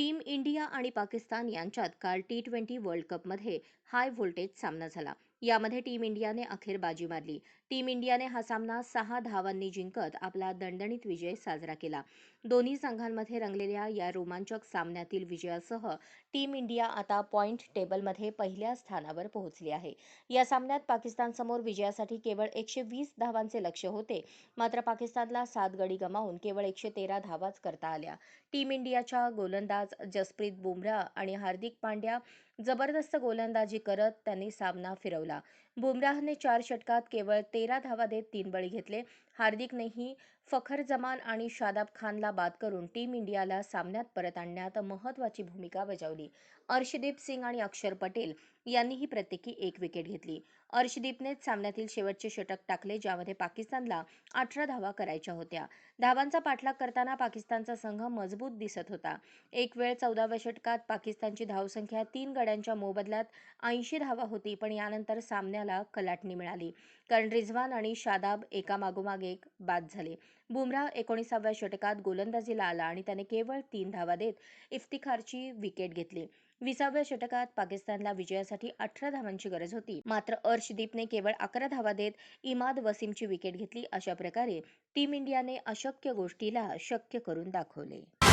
Team India आणि पाकिस्तान यांच्यात काल टी ट्वेंटी वर्ल्ड कपमध्ये हाय व्होल्टेज सामना झाला. यामध्ये टीम इंडियाने अखेर बाजी मारली. टीम इंडियाने हा सामना सहा धावांनी जिंकत आपला दणदणीत विजय साजरा केला. दोन्ही संघांमध्ये रंगलेल्या या रोमांचक सामन्यातील विजयासह टीम इंडिया आता पॉइंट टेबलमध्ये पहिल्या स्थानावर पोहोचली आहे. या सामन्यात पाकिस्तानसमोर विजयासाठी केवळ एकशे वीस धावांचे लक्ष होते. मात्र पाकिस्तानला सात गडी गमावून केवळ एकशे तेरा धावाच करता आल्या. टीम इंडियाच्या गोलंदाज जसप्रीत बुमराह आणि हार्दिक पांड्या जबरदस्त गोलंदाजी करत त्यांनी सामना फिरवला. बुमराहने चार षटकात केवळ तेरा धावा देत तीन बळी घेतले. हार्दिकनेही फखर जमान आणि शादाब खानला बाद करून टीम इंडियाला सामन्यात परत आणण्यात महत्त्वाची भूमिका बजावली. अर्शदीप सिंग आणि अक्षर पटेल यांनीही प्रत्येकी एक विकेट घेतली. अर्शदीपनेच सामन्यातील शेवटचे षटक टाकले ज्यामध्ये पाकिस्तानला अठरा धावा करायच्या होत्या. धावांचा पाठलाग करताना पाकिस्तानचा संघ मजबूत दिसत होता. एक वेळ चौदाव्या षटकात पाकिस्तानची धावसंख्या तीन गड्यांच्या मोबदल्यात ऐंशी धावा होती पण यानंतर सामन्याला कलाटणी मिळाली. कारण रिझवान आणि शादाब एकामागोमाग एक बाद झाले. बुमराह एकोणीसाव्या षटकात गोलंदाजीला आला आणि त्याने केवळ तीन धावा देत इफ्तिखारची विकेट घेतली. विसाव्या षटकात पाकिस्तानला विजयासाठी अठरा धावांची गरज होती. मात्र अर्शदीपने केवळ अकरा धावा देत इमाद वसीमची विकेट घेतली अशा प्रकारे टीम इंडियाने अशक्य गोष्टीला शक्य करून दाखवले.